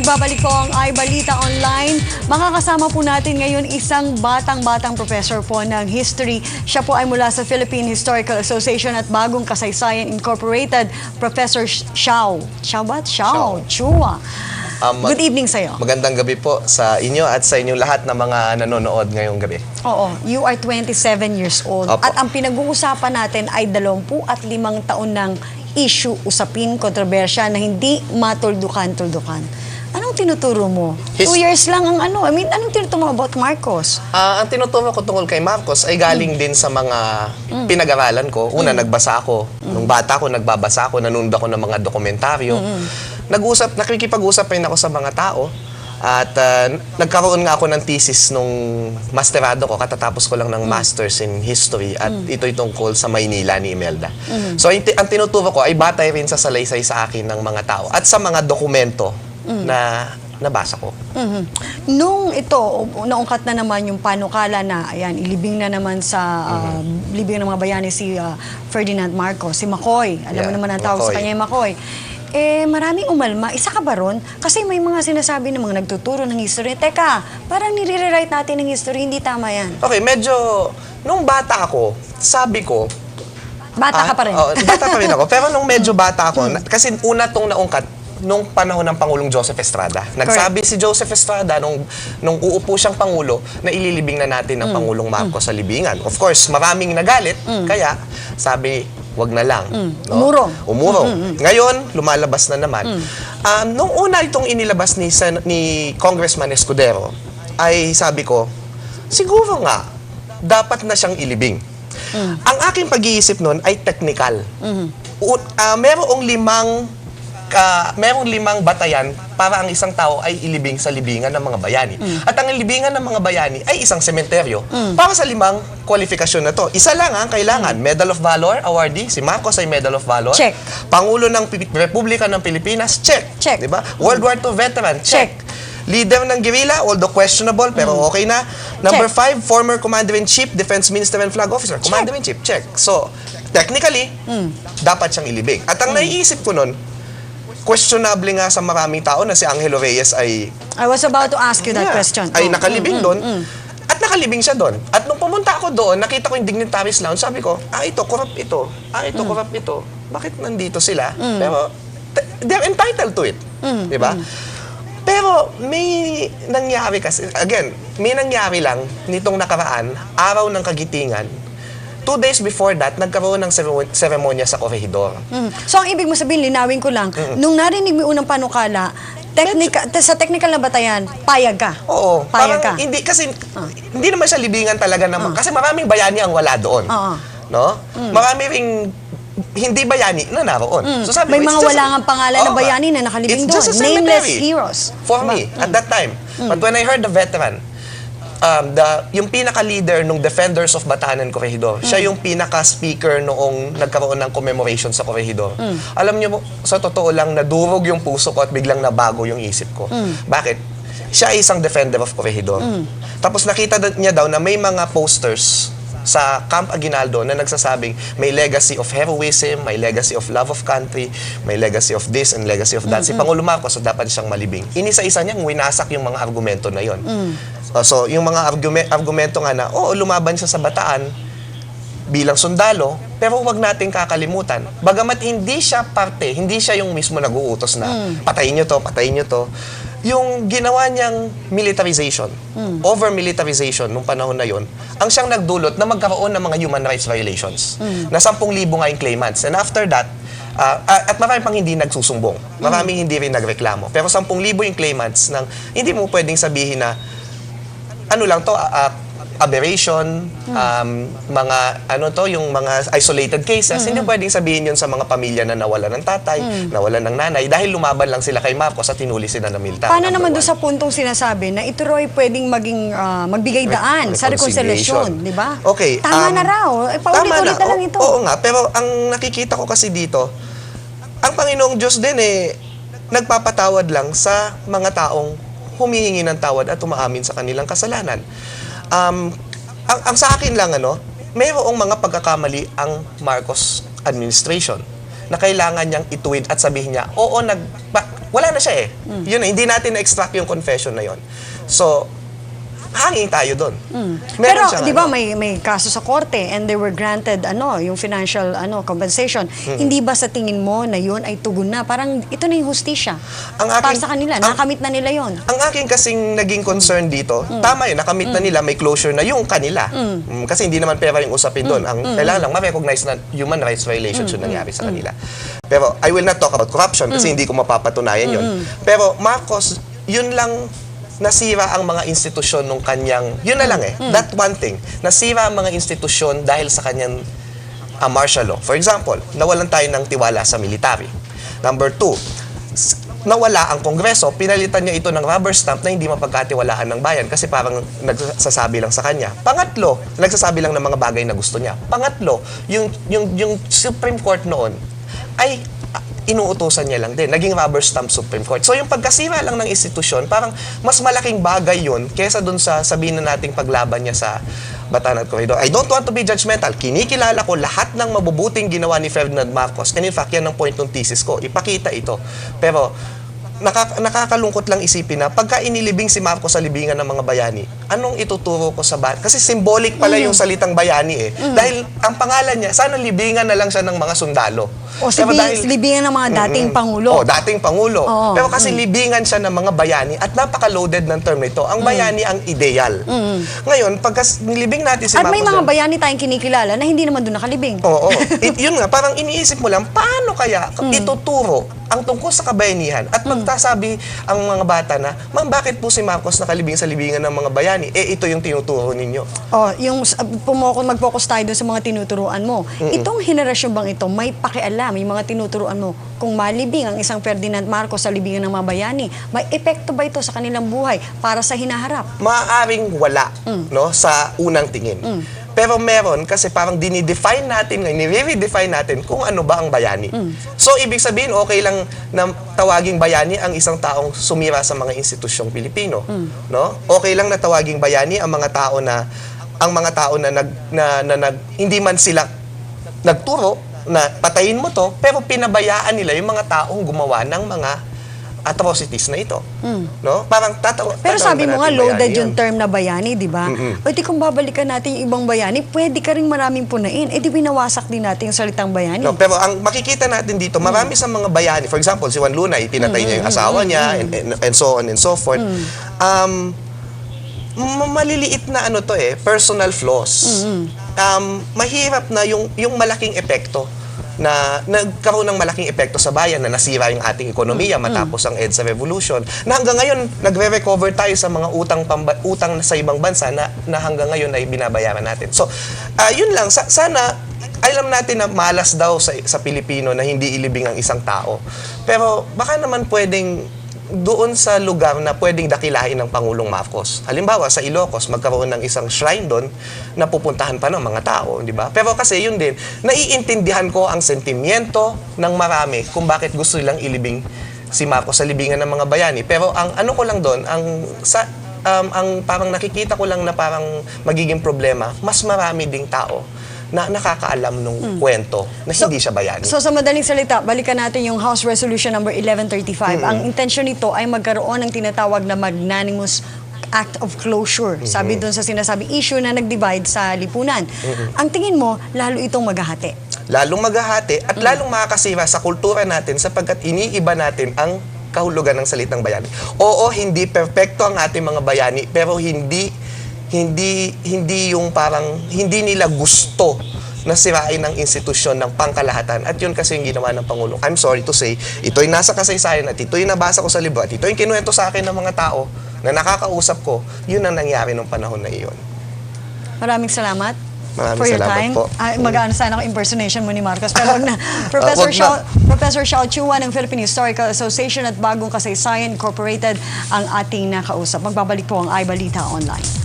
Nagbabalik po ang iBalita Online. Makakasama po natin ngayon isang batang-batang professor po ng history. Siya po ay mula sa Philippine Historical Association at Bagong Kasaysayan Incorporated, Professor Xiao. Xiao ba? Xiao. Chua. Um, Good evening sa'yo. Magandang gabi po sa inyo at sa inyong lahat na mga nanonood ngayong gabi. Oo, you are 27 years old. Opo. At ang pinag-uusapan natin ay 25 at limang taon ng issue, usapin, kontrobersya na hindi matuldukan-tuldukan. Tinuturo mo? His- Two years lang ang ano. I mean, anong tinuturo mo about Marcos? Ah, ang tinuturo ko tungkol kay Marcos ay galing din sa mga pinag-aralan ko. Una, nagbasa ako. Nung bata ko, nagbabasa ako, nanonood ako ng mga dokumentaryo. Nag-usap, nakikipag-usap rin ako sa mga tao. At ah, nagkaroon nga ako ng thesis nung masterado ko. Katatapos ko lang ng Masters in History. At ito'y tungkol sa Maynila ni Imelda. So, yung ti- ang tinuturo ko ay batay rin sa salaysay sa akin ng mga tao. At sa mga dokumento na nabasa ko. Mhm. Nung ito, naungkat na naman yung panukala na, ayan, ilibing na naman sa ah, libing ng mga bayani si ah, Ferdinand Marcos, si Makoy. Alam mo Yeah, naman ang tawag sa Makoy. kanya, Makoy. Eh, maraming umalma. Isa ka ba ron? Kasi may mga sinasabi ng mga nagtuturo ng history. Teka, parang nire-rewrite natin ng history, hindi tama yan. Okay, medyo, nung bata ako, sabi ko, Bata ka ah, pa rin. oo, bata pa rin ako. Pero nung medyo bata ako, na- kasi una tong naungkat, nung panahon ng Pangulong Joseph Estrada. Nagsabi si Joseph Estrada nung, nung uupo siyang Pangulo na ililibing na natin ng Pangulong Marcos sa libingan. Of course, maraming nagalit, kaya sabi, wag na lang. no? Umurong. Umurong. Ngayon, lumalabas na naman. Um, nung una itong inilabas ni, Sen- ni Congressman Escudero, ay sabi ko, siguro nga, dapat na siyang ilibing. Ang aking pag-iisip nun ay technical. U- ah, merong limang ka, merong limang batayan para ang isang tao ay ilibing sa libingan ng mga bayani. At ang libingan ng mga bayani ay isang sementeryo para sa limang kwalifikasyon na to. Isa lang ang kailangan, Medal of Valor awardee, si Marcos ay Medal of Valor. Check. Pangulo ng Pi- Republika ng Pilipinas, check. Check. 'Di ba? World War II veteran, check. Check. Leader ng guerrilla, although questionable, pero okay na. Number Check. five, former Commander-in-Chief, Defense Minister and Flag Officer. Commander-in-Chief, check. So, technically, dapat siyang ilibing. At ang naiisip ko nun, questionable nga sa maraming tao na si Angelo Reyes ay I was about to ask you that Yeah. question. Ay Oh. nakalibing doon. At nakalibing siya doon. At nung pumunta ako doon, nakita ko yung dignitaries lounge, sabi ko, ah, ito, corrupt ito. Ah, ito, corrupt ito. Bakit nandito sila? Pero, t- they're entitled to it. Di ba? Pero may nangyari kasi, again, may nangyari lang nitong nakaraan, araw ng kagitingan, two days before that, nagkaroon ng seremonya sa Corregidor. Mm. So, ang ibig mo sabihin, linawin ko lang, nung narinig mo yung unang panukala, technical, sa technical na batayan, payag ka. Oo. Payag parang ka. hindi kasi hindi naman siya libingan talaga naman kasi maraming bayani ang wala doon. Oo. No? Marami ring hindi bayani na naroon. So sabi May ko, it's mga just- wala nga pangalan na Oo, bayani na nakalibing it's just doon. a Nameless cemetery heroes. For me, at that time. But when I heard the veteran, um, the, yung pinaka-leader ng Defenders of Batanan Corregidor, siya yung pinaka-speaker noong nagkaroon ng commemoration sa Corregidor. Alam niyo, sa totoo lang, nadurog yung puso ko at biglang nabago yung isip ko. Bakit? Siya ay isang defender of Corregidor. Tapos nakita niya daw na may mga posters sa Camp Aguinaldo na nagsasabing may legacy of heroism, may legacy of love of country, may legacy of this and legacy of that. Si Pangulo Marcos, so dapat siyang malibing. Inisa-isa niyang winasak yung mga argumento na yon. Uh, so, yung mga argume- argumento nga na, oo, lumaban siya sa bataan bilang sundalo, pero huwag nating kakalimutan. Bagamat hindi siya parte, hindi siya yung mismo nag-uutos na patayin niyo to, patayin niyo to. Yung ginawa niyang militarization, over-militarization nung panahon na yon, ang siyang nagdulot na magkaroon ng mga human rights violations. Na 10,000 nga yung claimants. And after that, ah, at marami pang hindi nagsusumbong. Maraming hindi rin nagreklamo. Pero 10,000 yung claimants ng hindi mo pwedeng sabihin na ano lang to, ah, aberration, um, mga ano to, yung mga isolated cases, hindi pwedeng sabihin yun sa mga pamilya na nawala ng tatay, nawala ng nanay, dahil lumaban lang sila kay Marcos at tinuli sila ng militar. Paano naman doon sa puntong sinasabi na ito raw ay pwedeng maging ah, magbigay daan sa Reconciliation. di ba? Okay. Tama um, na raw. Eh, paulit-ulit na lang O- ito. Oo nga, pero ang nakikita ko kasi dito, ang Panginoong Diyos din eh, nagpapatawad lang sa mga taong humihingi ng tawad at umaamin sa kanilang kasalanan. Um, ang, ang sa akin lang, ano, mayroong mga pagkakamali ang Marcos administration. na kailangan niyang ituwid at sabihin niya, oo, nag, wala na siya eh. Yun, na, hindi natin na-extract yung confession na yon. So, hanging tayo doon. Meron Pero siyang di ba ano. may may kaso sa korte and they were granted ano, yung financial ano compensation. Hindi ba sa tingin mo na yun ay tugon na? Parang ito na yung hustisya. Ang Para aking- sa kanila, ang- nakamit na nila yon. Ang aking kasing naging concern dito, tama yun, nakamit na nila, may closure na yung kanila. Mm, Kasi hindi naman pera yung usapin doon. Ang kailangan lang ma-recognize na human rights violations yung nangyari sa kanila. Pero I will not talk about corruption kasi hindi ko mapapatunayan yun. Pero Marcos, yun lang nasira ang mga institusyon nung kanyang, yun na lang eh, that one thing, nasira ang mga institusyon dahil sa kanyang uh, martial law. For example, nawalan tayo ng tiwala sa military. Number two, nawala ang Kongreso, pinalitan niya ito ng rubber stamp na hindi mapagkatiwalaan ng bayan kasi parang nagsasabi lang sa kanya. Pangatlo, nagsasabi lang ng mga bagay na gusto niya. Pangatlo, yung, yung, yung Supreme Court noon ay inuutosan niya lang din. Naging rubber stamp Supreme Court. So yung pagkasira lang ng institusyon, parang mas malaking bagay yun kesa dun sa sabihin na nating paglaban niya sa Batan at Corridor. I don't want to be judgmental. Kinikilala ko lahat ng mabubuting ginawa ni Ferdinand Marcos. And in fact, yan ang point ng thesis ko. Ipakita ito. Pero nakaka- nakakalungkot lang isipin na pagka inilibing si Marcos sa libingan ng mga bayani, anong ituturo ko sa bayan? Kasi symbolic pala yung salitang bayani eh. Dahil ang pangalan niya, sana libingan na lang siya ng mga sundalo. O Pero sibi, dahil- libingan ng mga dating pangulo. Oh, dating pangulo. Oo. Pero kasi libingan siya ng mga bayani at napaka-loaded ng term nito. Mm. Ang bayani ang ideal. Ngayon, pagka nilibing natin si At may Marcos mga bayani tayong kinikilala na hindi naman doon nakalibing. Oo. It, yun nga, parang iniisip mo lang, paano kaya Mm. ituturo ang tungkol sa kabayanihan at magtasabi ang mga bata na, ma'am, bakit po si Marcos nakalibing sa libingan ng mga bayani? Eh, ito yung tinuturo ninyo. Oh, yung uh, pumoko, mag-focus tayo dun sa mga tinuturuan mo. Itong henerasyon bang ito may pakialam, yung mga tinuturuan mo, kung malibing ang isang Ferdinand Marcos sa libingan ng mga bayani, may epekto ba ito sa kanilang buhay para sa hinaharap? Maaaring wala Mm. no sa unang tingin. Pero meron kasi parang dinidefine natin ngayon, nire-redefine natin kung ano ba ang bayani. Mm. So, ibig sabihin, okay lang na tawaging bayani ang isang taong sumira sa mga institusyong Pilipino. Mm. No? Okay lang na tawaging bayani ang mga tao na ang mga tao na nag na, na nag hindi man sila nagturo na patayin mo to, pero pinabayaan nila yung mga taong gumawa ng mga atrocities na ito. No? Parang tatawa. Mm. Pero sabi mo nga, loaded yung yun? term na bayani, di ba? O di kung babalikan natin yung ibang bayani, pwede ka rin maraming punain. Eh di binawasak din natin yung salitang bayani. No, pero ang makikita natin dito, marami sa mga bayani, for example, si Juan Luna, ipinatay niya yung asawa niya, and, and, and so on and so forth. Um, ma- maliliit na ano to eh, personal flaws. Um, mahirap na yung, yung malaking epekto na nagkaroon ng malaking epekto sa bayan na nasira yung ating ekonomiya matapos ang EDSA Revolution na hanggang ngayon nagre-recover tayo sa mga utang pamba, utang sa ibang bansa na, na hanggang ngayon ay binabayaran natin. So, ah, yun lang. Sa, sana alam natin na malas daw sa, sa Pilipino na hindi ilibing ang isang tao. Pero baka naman pwedeng doon sa lugar na pwedeng dakilahin ng Pangulong Marcos. Halimbawa, sa Ilocos, magkaroon ng isang shrine doon na pupuntahan pa ng mga tao, di ba? Pero kasi yun din, naiintindihan ko ang sentimiento ng marami kung bakit gusto nilang ilibing si Marcos sa libingan ng mga bayani. Pero ang ano ko lang doon, ang sa um, ang parang nakikita ko lang na parang magiging problema, mas marami ding tao na nakakaalam nung kwento na hindi siya bayani. So sa madaling salita, balikan natin yung House Resolution number 1135. Ang intensyon nito ay magkaroon ng tinatawag na magnanimous act of closure. Sabi doon sa sinasabi issue na nag-divide sa lipunan. Ang tingin mo, lalo itong maghahati. lalong maghahati at lalong makakasira sa kultura natin sapagkat iniiba natin ang kahulugan ng salitang bayani. Oo, hindi perpekto ang ating mga bayani, pero hindi hindi hindi yung parang hindi nila gusto na sirain ang institusyon ng pangkalahatan. At yun kasi yung ginawa ng Pangulo. I'm sorry to say, ito'y nasa kasaysayan at ito'y nabasa ko sa libro at ito'y kinuwento sa akin ng mga tao na nakakausap ko, yun ang nangyari nung panahon na iyon. Maraming salamat. Maraming for your salamat time. po. Ah, mag-ano sana ako impersonation mo ni Marcos. Pero na. Professor, wag na. Shao, Professor Shao Chua ng Philippine Historical Association at Bagong Kasaysayan Incorporated ang ating nakausap. Magbabalik po ang iBalita Online.